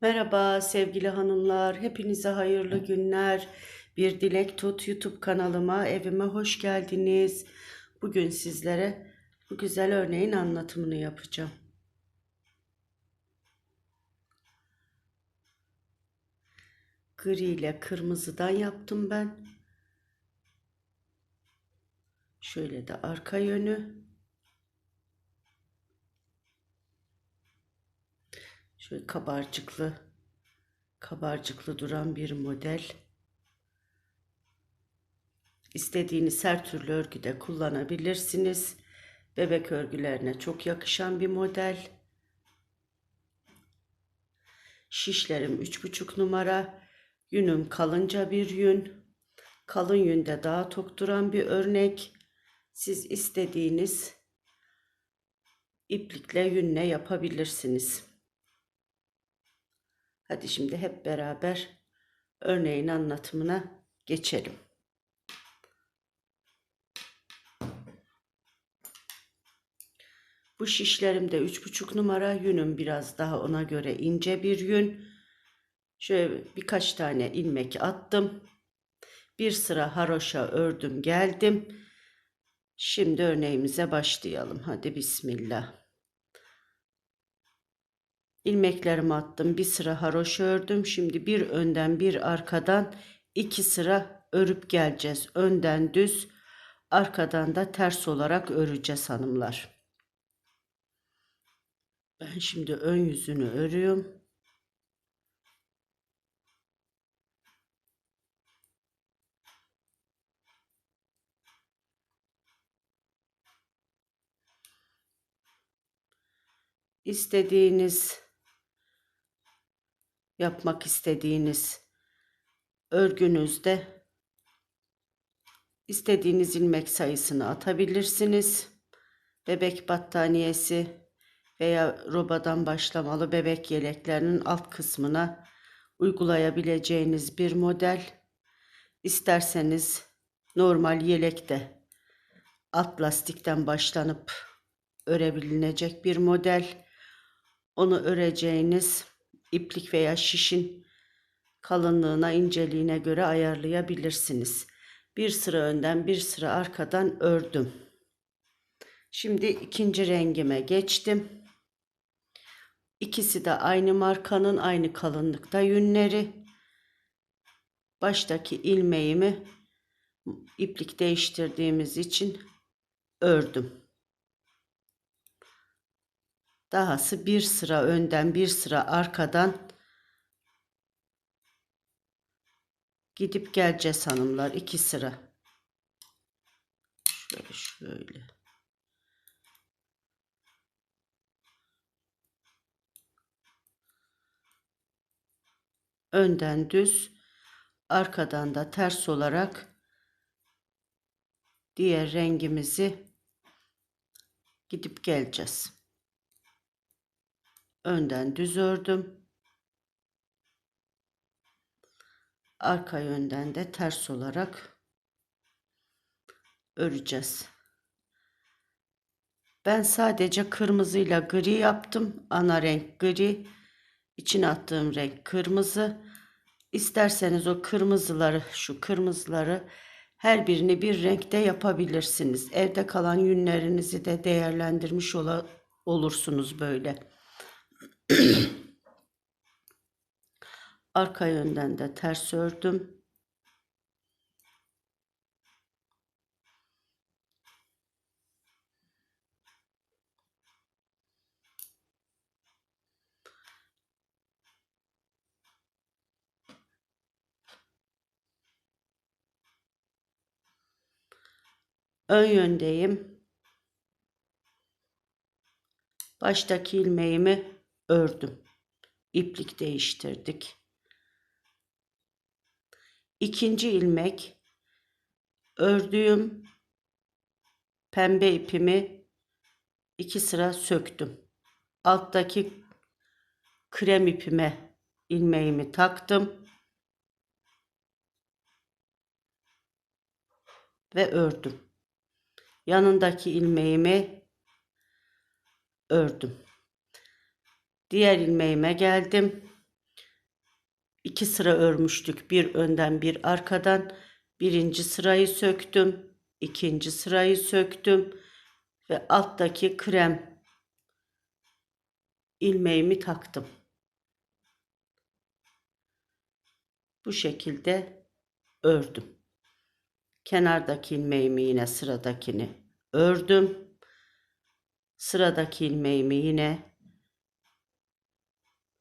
Merhaba sevgili hanımlar, hepinize hayırlı günler. Bir Dilek Tut YouTube kanalıma, evime hoş geldiniz. Bugün sizlere bu güzel örneğin anlatımını yapacağım. Gri ile kırmızıdan yaptım ben. Şöyle de arka yönü. Şöyle kabarcıklı, kabarcıklı duran bir model. İstediğiniz her türlü örgüde kullanabilirsiniz. Bebek örgülerine çok yakışan bir model. Şişlerim 3,5 numara. Yünüm kalınca bir yün. Kalın yünde daha tok duran bir örnek. Siz istediğiniz iplikle yünle yapabilirsiniz. Hadi şimdi hep beraber örneğin anlatımına geçelim. Bu şişlerimde 3,5 numara yünüm biraz daha ona göre ince bir yün. Şöyle birkaç tane ilmek attım. Bir sıra haroşa ördüm geldim. Şimdi örneğimize başlayalım. Hadi bismillah. İlmeklerimi attım. Bir sıra haroşa ördüm. Şimdi bir önden bir arkadan iki sıra örüp geleceğiz. Önden düz, arkadan da ters olarak öreceğiz hanımlar. Ben şimdi ön yüzünü örüyorum. istediğiniz yapmak istediğiniz örgünüzde istediğiniz ilmek sayısını atabilirsiniz. Bebek battaniyesi veya robadan başlamalı bebek yeleklerinin alt kısmına uygulayabileceğiniz bir model. İsterseniz normal yelekte alt lastikten başlanıp örebilinecek bir model. Onu öreceğiniz iplik veya şişin kalınlığına, inceliğine göre ayarlayabilirsiniz. Bir sıra önden, bir sıra arkadan ördüm. Şimdi ikinci rengime geçtim. İkisi de aynı markanın aynı kalınlıkta yünleri. Baştaki ilmeğimi iplik değiştirdiğimiz için ördüm. Dahası bir sıra önden bir sıra arkadan gidip geleceğiz hanımlar iki sıra. Şöyle şöyle. Önden düz, arkadan da ters olarak diğer rengimizi gidip geleceğiz önden düz ördüm. Arka yönden de ters olarak öreceğiz. Ben sadece kırmızıyla gri yaptım. Ana renk gri. İçine attığım renk kırmızı. İsterseniz o kırmızıları, şu kırmızıları her birini bir renkte yapabilirsiniz. Evde kalan yünlerinizi de değerlendirmiş olursunuz böyle. Arka yönden de ters ördüm. Ön yöndeyim. Baştaki ilmeğimi ördüm. İplik değiştirdik. İkinci ilmek ördüğüm pembe ipimi iki sıra söktüm. Alttaki krem ipime ilmeğimi taktım. Ve ördüm. Yanındaki ilmeğimi ördüm. Diğer ilmeğime geldim. iki sıra örmüştük. Bir önden bir arkadan. Birinci sırayı söktüm. ikinci sırayı söktüm. Ve alttaki krem ilmeğimi taktım. Bu şekilde ördüm. Kenardaki ilmeğimi yine sıradakini ördüm. Sıradaki ilmeğimi yine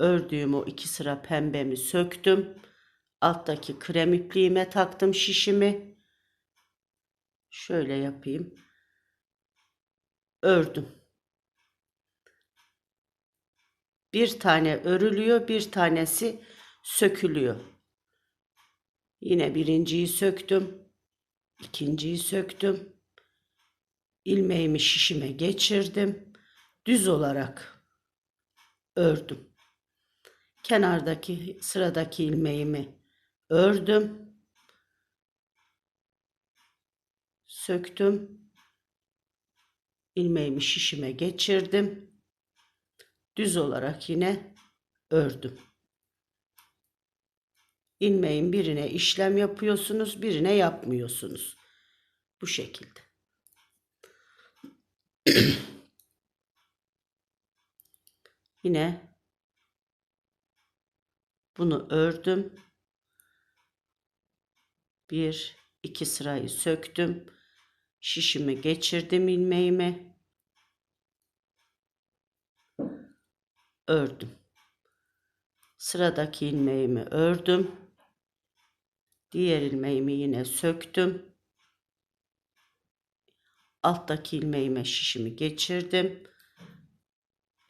ördüğüm o iki sıra pembemi söktüm. Alttaki krem ipliğime taktım şişimi. Şöyle yapayım. Ördüm. Bir tane örülüyor, bir tanesi sökülüyor. Yine birinciyi söktüm. ikinciyi söktüm. ilmeğimi şişime geçirdim. Düz olarak ördüm. Kenardaki sıradaki ilmeğimi ördüm. Söktüm. ilmeğimi şişime geçirdim. Düz olarak yine ördüm ilmeğin birine işlem yapıyorsunuz, birine yapmıyorsunuz. Bu şekilde. Yine bunu ördüm. Bir, iki sırayı söktüm. Şişimi geçirdim ilmeğimi. Ördüm. Sıradaki ilmeğimi ördüm. Diğer ilmeğimi yine söktüm. Alttaki ilmeğime şişimi geçirdim.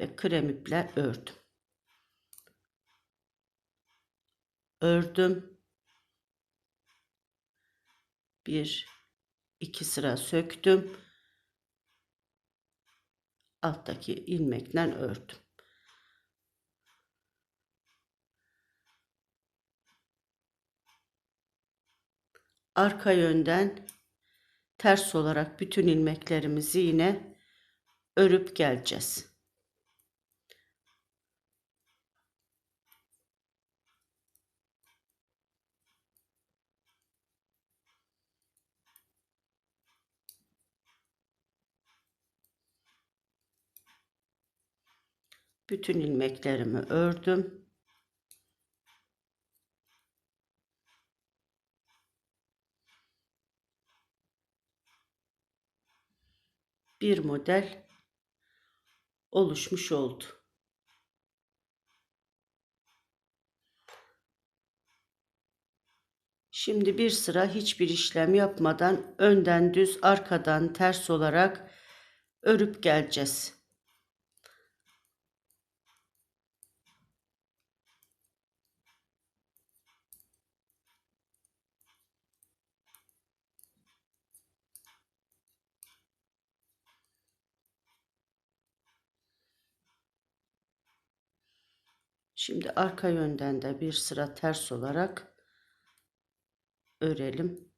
Ve krem iple ördüm. Ördüm. Bir, iki sıra söktüm. Alttaki ilmekle ördüm. arka yönden ters olarak bütün ilmeklerimizi yine örüp geleceğiz. Bütün ilmeklerimi ördüm. bir model oluşmuş oldu. Şimdi bir sıra hiçbir işlem yapmadan önden düz arkadan ters olarak örüp geleceğiz. Şimdi arka yönden de bir sıra ters olarak örelim.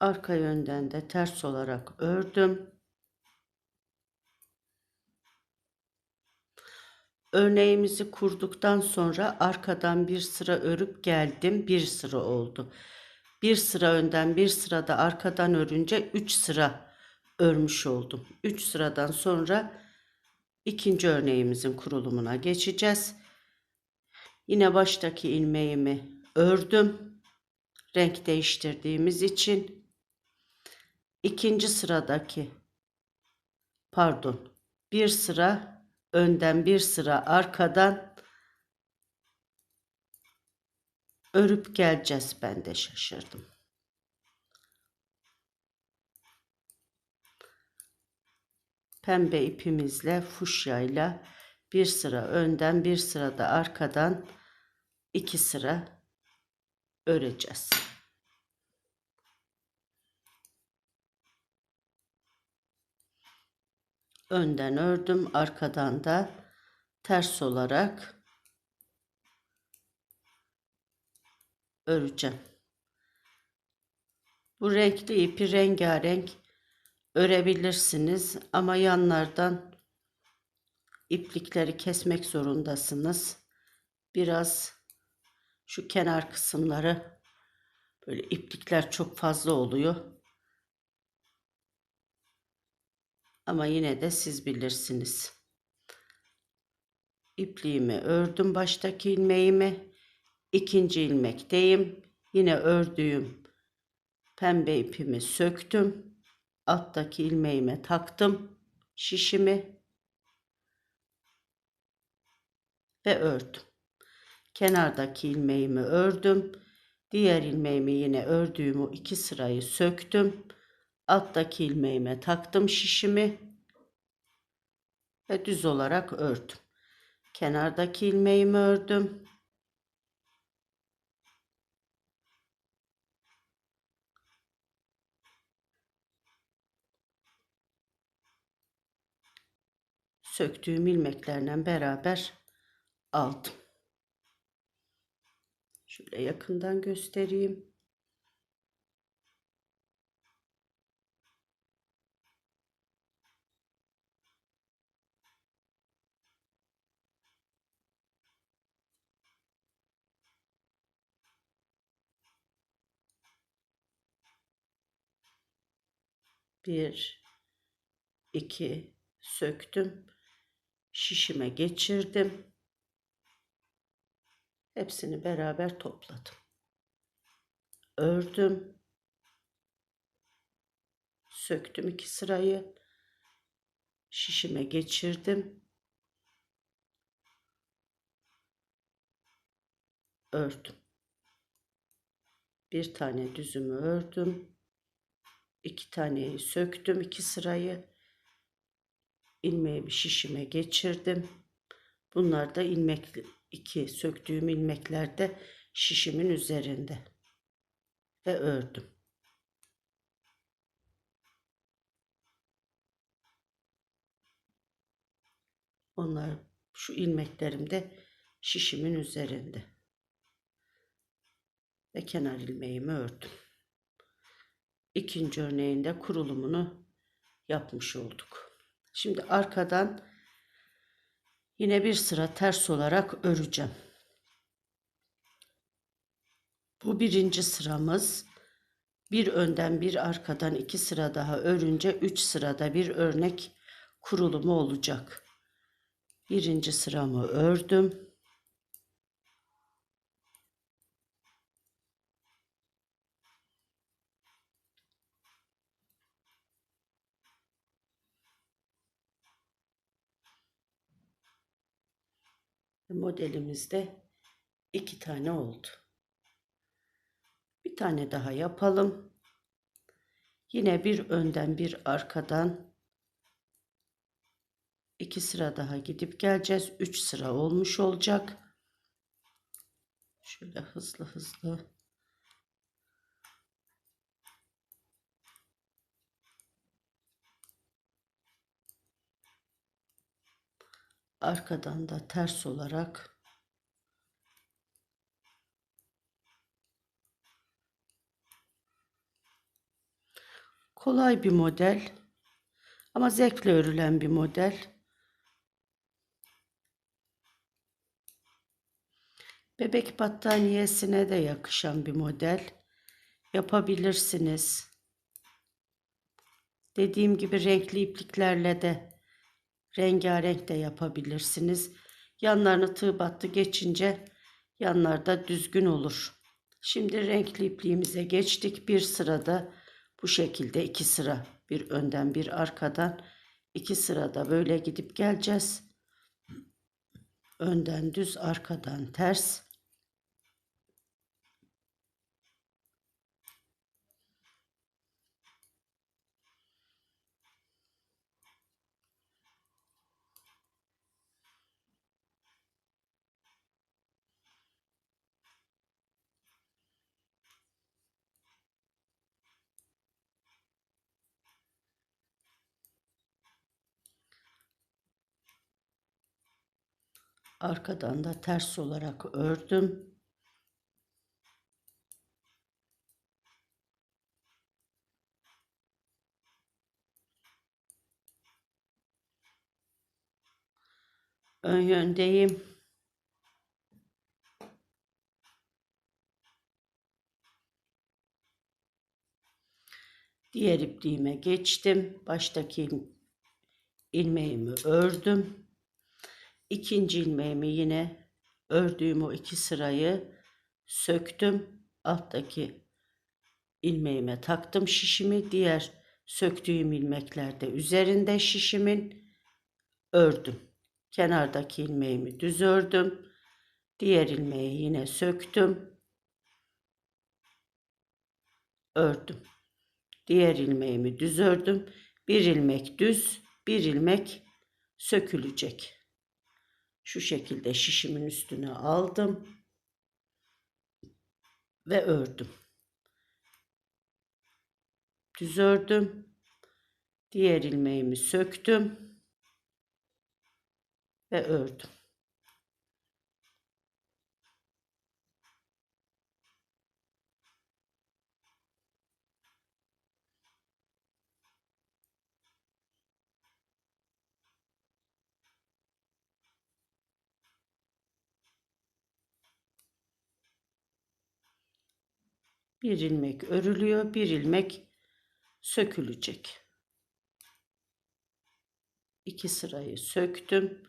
Arka yönden de ters olarak ördüm. Örneğimizi kurduktan sonra arkadan bir sıra örüp geldim. Bir sıra oldu. Bir sıra önden bir sıra da arkadan örünce üç sıra örmüş oldum. Üç sıradan sonra ikinci örneğimizin kurulumuna geçeceğiz. Yine baştaki ilmeğimi ördüm. Renk değiştirdiğimiz için ikinci sıradaki pardon bir sıra önden bir sıra arkadan örüp geleceğiz. Ben de şaşırdım. Pembe ipimizle fuşyayla bir sıra önden bir sıra da arkadan iki sıra öreceğiz. önden ördüm arkadan da ters olarak öreceğim. Bu renkli ipi rengarenk örebilirsiniz ama yanlardan iplikleri kesmek zorundasınız. Biraz şu kenar kısımları böyle iplikler çok fazla oluyor. Ama yine de siz bilirsiniz. İpliğimi ördüm baştaki ilmeğimi. ikinci ilmekteyim. Yine ördüğüm pembe ipimi söktüm. Alttaki ilmeğime taktım şişimi ve ördüm. Kenardaki ilmeğimi ördüm. Diğer ilmeğimi yine ördüğüm o iki sırayı söktüm. Alttaki ilmeğime taktım şişimi ve düz olarak ördüm. Kenardaki ilmeğimi ördüm. Söktüğüm ilmeklerle beraber aldım. Şöyle yakından göstereyim. Bir, iki, söktüm. Şişime geçirdim. Hepsini beraber topladım. Ördüm. Söktüm iki sırayı. Şişime geçirdim. Ördüm. Bir tane düzümü ördüm. İki taneyi söktüm iki sırayı. ilmeğimi şişime geçirdim. Bunlar da ilmek iki söktüğüm ilmekler de şişimin üzerinde ve ördüm. Onlar şu ilmeklerim de şişimin üzerinde. Ve kenar ilmeğimi ördüm. İkinci örneğinde kurulumunu yapmış olduk. Şimdi arkadan yine bir sıra ters olarak öreceğim. Bu birinci sıramız. Bir önden bir arkadan iki sıra daha örünce üç sırada bir örnek kurulumu olacak. Birinci sıramı ördüm. Modelimizde iki tane oldu. Bir tane daha yapalım. Yine bir önden bir arkadan iki sıra daha gidip geleceğiz. Üç sıra olmuş olacak. Şöyle hızlı hızlı. Arkadan da ters olarak Kolay bir model ama zevkle örülen bir model. Bebek battaniyesine de yakışan bir model. Yapabilirsiniz. Dediğim gibi renkli ipliklerle de rengarenk de yapabilirsiniz. Yanlarını tığ battı geçince yanlarda düzgün olur. Şimdi renkli ipliğimize geçtik. Bir sırada bu şekilde iki sıra bir önden bir arkadan iki sırada böyle gidip geleceğiz. Önden düz arkadan ters. Arkadan da ters olarak ördüm. Ön yöndeyim. Diğer ipliğime geçtim. Baştaki ilmeğimi ördüm. İkinci ilmeğimi yine ördüğüm o iki sırayı söktüm. Alttaki ilmeğime taktım şişimi. Diğer söktüğüm ilmekler de üzerinde şişimin ördüm. Kenardaki ilmeğimi düz ördüm. Diğer ilmeği yine söktüm. Ördüm. Diğer ilmeğimi düz ördüm. Bir ilmek düz, bir ilmek sökülecek. Şu şekilde şişimin üstüne aldım ve ördüm. Düz ördüm. Diğer ilmeğimi söktüm ve ördüm. Bir ilmek örülüyor, bir ilmek sökülecek. İki sırayı söktüm.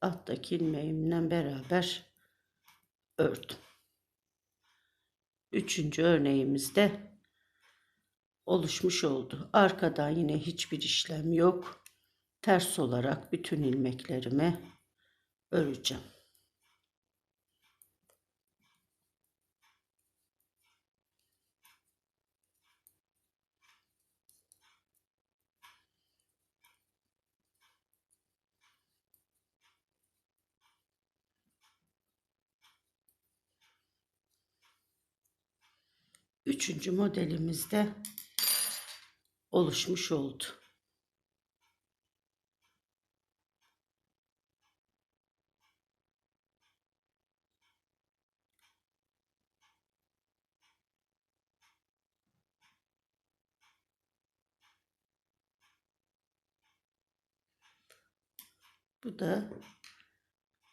Alttaki ilmeğimle beraber ördüm. Üçüncü örneğimizde oluşmuş oldu. Arkadan yine hiçbir işlem yok. Ters olarak bütün ilmeklerimi öreceğim. Üçüncü modelimizde oluşmuş oldu. Bu da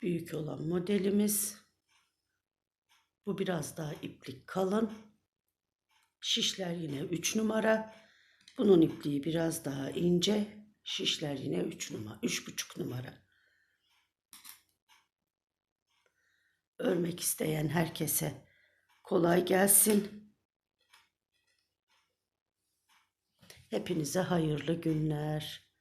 büyük olan modelimiz. Bu biraz daha iplik kalın. Şişler yine 3 numara. Bunun ipliği biraz daha ince. Şişler yine 3 numara, 3,5 numara. Örmek isteyen herkese kolay gelsin. Hepinize hayırlı günler.